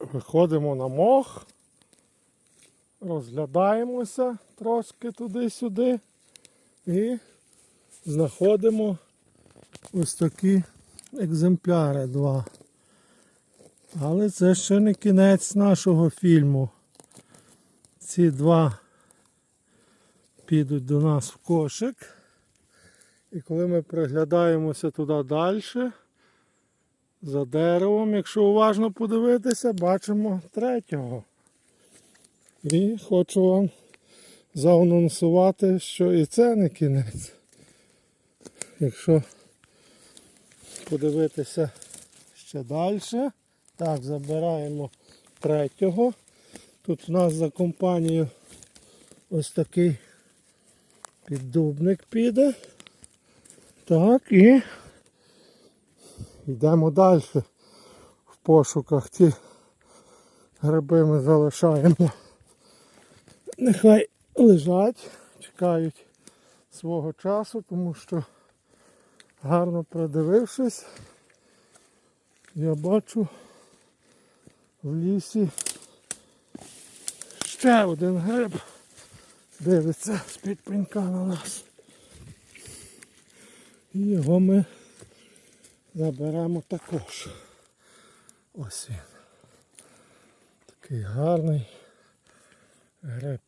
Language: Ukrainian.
виходимо на мох, розглядаємося трошки туди-сюди і знаходимо ось такі екземпляри два. Але це ще не кінець нашого фільму. Ці два підуть до нас в кошик. І коли ми приглядаємося туди далі, за деревом, якщо уважно подивитися, бачимо третього. І хочу вам заанонсувати, що і це не кінець. Якщо подивитися ще далі. Так, забираємо третього. Тут у нас за компанію ось такий піддубник піде. Так, і йдемо далі. В пошуках ті гриби ми залишаємо. Нехай лежать, чекають свого часу, тому що гарно придивившись, я бачу в лісі ще один гриб дивиться з-під пенька на нас. І його ми заберемо також. Ось він. Такий гарний гриб.